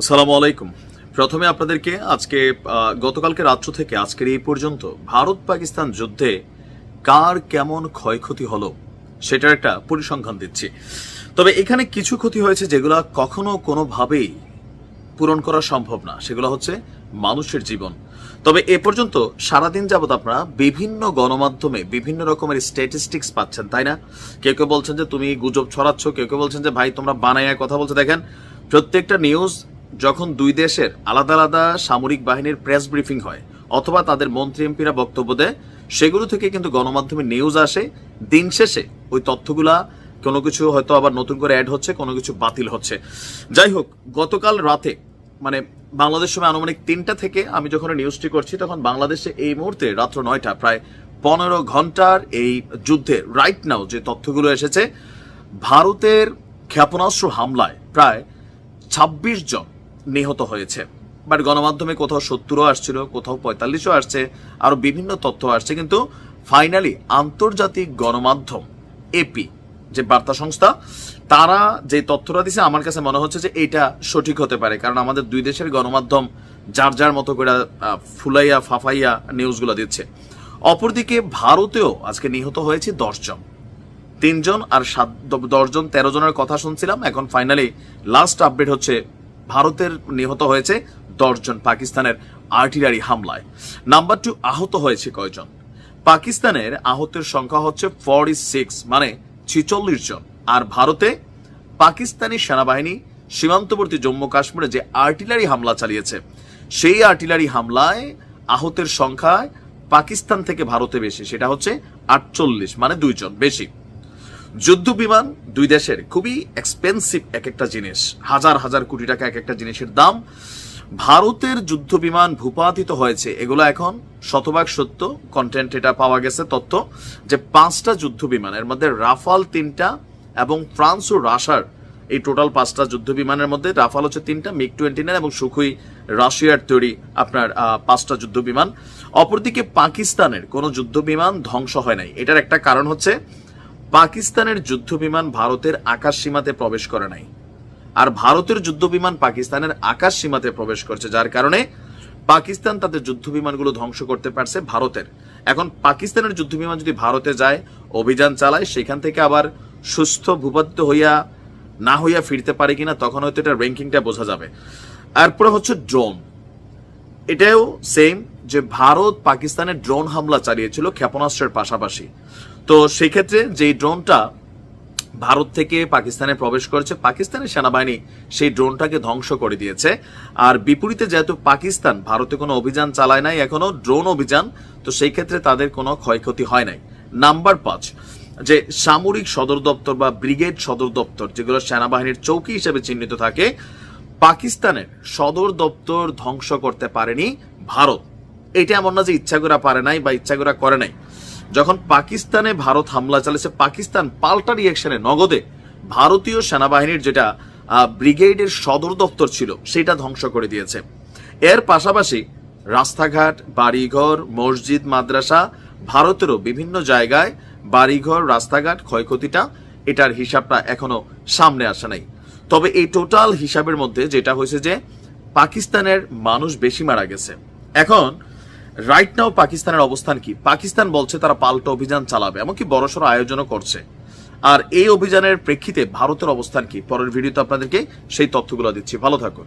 আসসালামু আলাইকুম। প্রথমে আপনাদেরকে আজকে গতকালকে রাত্র থেকে, আজকের এই পর্যন্ত ভারত পাকিস্তান যুদ্ধে কার কেমন ক্ষয়ক্ষতি হলো সেটার একটা পরিসংখ্যান দিচ্ছি। তবে এখানে কিছু ক্ষতি হয়েছে যেগুলো কখনো কোনোভাবেই পূরণ করা সম্ভব না। সেগুলো হচ্ছে মানুষের জীবন। তবে এ পর্যন্ত সারাদিন যাবত আপনারা বিভিন্ন গণমাধ্যমে বিভিন্ন রকমের স্ট্যাটিস্টিক্স পাচ্ছেন, তাই না? কেউ কেউ বলছেন যে, তুমি গুজব ছড়াচ্ছ। কেউ কেউ বলছেন যে, ভাই, তোমরা বানাইয়া কথা বলছো। দেখেন, প্রত্যেকটা নিউজ যখন দুই দেশের আলাদা আলাদা সামরিক বাহিনীর প্রেস ব্রিফিং হয়, অথবা তাদের মন্ত্রী এমপিরা বক্তব্য দেয়, সেগুলো থেকে কিন্তু গণমাধ্যমে নিউজ আসে। দিন শেষে ওই তথ্যগুলা কোনো কিছু হয়তো আবার নতুন করে অ্যাড হচ্ছে, কোনো কিছু বাতিল হচ্ছে। যাই হোক, গতকাল রাতে মানে বাংলাদেশ সময় আনুমানিক তিনটা থেকে আমি যখন নিউজটি করছি, তখন বাংলাদেশে এই মুহূর্তে রাত্র নয়টা, প্রায় পনেরো ঘণ্টার এই যুদ্ধে রাইট নাও যে তথ্যগুলো এসেছে, ভারতের ক্ষেপণাস্ত্র হামলায় প্রায় ছাব্বিশ জন নিহত হয়েছে। বাট গণমাধ্যমে কোথাও সত্তরও আসছিল, কোথাও পঁয়তাল্লিশও আসছে আরও বিভিন্ন তথ্য আসছে, কিন্তু ফাইনালি আন্তর্জাতিক গণমাধ্যম এপি যে বার্তা সংস্থা, তারা যে তথ্যটা দিছে, আমার কাছে মনে হচ্ছে যে এটা সঠিক হতে পারে। কারণ আমাদের দুই দেশের গণমাধ্যম যার যার মতো করে ফুলাইয়া, ফাফাইয়া নিউজগুলো দিচ্ছে। অপরদিকে ভারতেও আজকে নিহত হয়েছে দশজন তিনজন আর সাত দশজন তেরো জনের কথা শুনছিলাম, এখন ফাইনালি লাস্ট আপডেট হচ্ছে ভারতের নিহত হয়েছে দশজন পাকিস্তানের আর্টিলারি হামলায়। নাম্বার টু আহত হয়েছে কয়জন? পাকিস্তানের আহতের সংখ্যা হচ্ছে ফর্টি সিক্স মানে ছিচল্লিশ জন। আর ভারতে পাকিস্তানি সেনাবাহিনী সীমান্তবর্তী জম্মু কাশ্মীরে যে আর্টিলারি হামলা চালিয়েছে, সেই আর্টিলারি হামলায় আহতের সংখ্যায় পাকিস্তান থেকে ভারতে বেশি, সেটা হচ্ছে আটচল্লিশ মানে দুইজন বেশি। যুদ্ধ বিমান দুই দেশের খুবই এক্সপেন্সিভ এক একটা জিনিস। হাজার হাজার কোটি টাকা এক একটা জিনিসের দাম। ভারতের যুদ্ধ বিমান ভূপাতিত হয়েছে। এগুলো এখন শতভাগ সত্য। কন্টেন্ট এটা পাওয়া গেছে তথ্য যে পাঁচটা যুদ্ধ বিমানের মধ্যে রাফাল তিনটা এবং ফ্রান্স ও রাশার এই টোটাল পাঁচটা যুদ্ধ বিমানের মধ্যে রাফাল হচ্ছে তিনটা মিগ টোয়েন্টি নাইন এবং সুখুই রাশিয়ার তৈরি আপনার পাঁচটা যুদ্ধ বিমান অপরদিকে পাকিস্তানের কোনো যুদ্ধ বিমান ধ্বংস হয় নাই। এটার একটা কারণ হচ্ছে পাকিস্তানের যুদ্ধ বিমান ভারতের আকাশ সীমাতে প্রবেশ করে নাই। আর ভারতের যুদ্ধ বিমান পাকিস্তানের আকাশ সীমাতে প্রবেশ করছে, যার কারণে পাকিস্তান তাদের যুদ্ধ বিমানগুলো ধ্বংস করতে পারছে ভারতের। এখন পাকিস্তানের যুদ্ধ বিমান যদি ভারতে যায়, অভিযান চালায়, সেখান থেকে আবার সুস্থ, ভূপাতিত হইয়া, না হইয়া ফিরতে পারে কিনা, তখন হয়তো এটা র্যাঙ্কিংটা বোঝা যাবে। এরপরে হচ্ছে ড্রোন এটাও সেম যে ভারত পাকিস্তানের ড্রোন হামলা চালিয়েছিল ক্ষেপণাস্ত্রের পাশাপাশি। তো সেক্ষেত্রে যেই ড্রোনটা ভারত থেকে পাকিস্তানে প্রবেশ করেছে, পাকিস্তানের সেনাবাহিনী সেই ড্রোনটাকে ধ্বংস করে দিয়েছে। আর বিপরীতে যেহেতু পাকিস্তান ভারতে কোনো অভিযান চালায় নাই, এখনও ড্রোন অভিযান, তো সেই ক্ষেত্রে তাদের কোনো ক্ষয়ক্ষতি হয় নাই। নাম্বার পাঁচ, যে সামরিক সদর দপ্তর বা ব্রিগেড সদর দপ্তর, যেগুলো সেনাবাহিনীর চৌকি হিসেবে চিহ্নিত থাকে, পাকিস্তানের সদর দপ্তর ধ্বংস করতে পারেনি ভারত। এটা এমন না যে ইচ্ছা করে পারে নাই বা ইচ্ছা করে করে নাই। যখন পাকিস্তানে ভারত হামলা চালিয়েছে, পাকিস্তান পাল্টা রিয়াকশনে নগদে ভারতীয় সেনাবাহিনীর যেটা ব্রিগেডের সদর দপ্তর ছিল, সেটা ধ্বংস করে দিয়েছে। এর পাশাপাশি রাস্তাঘাট, বাড়িঘর, মসজিদ, মাদ্রাসা ভারতেরও বিভিন্ন জায়গায় বাড়িঘর, রাস্তাঘাট ক্ষয়ক্ষতিটা এটার হিসাবটা এখনও সামনে আসে নাই। তবে এই টোটাল হিসাবের মধ্যে যেটা হয়েছে যে, পাকিস্তানের মানুষ বেশি মারা গেছে। এখন রাইট নাও পাকিস্তানের অবস্থান কি? পাকিস্তান বলছে তারা পাল্টা অভিযান চালাবে, এমনকি বড়সড় আয়োজনও করছে। আর এই অভিযানের প্রেক্ষিতে ভারতের অবস্থান কি? পরের ভিডিওতে আপনাদেরকে সেই তথ্যগুলো দিচ্ছি। ভালো থাকুন।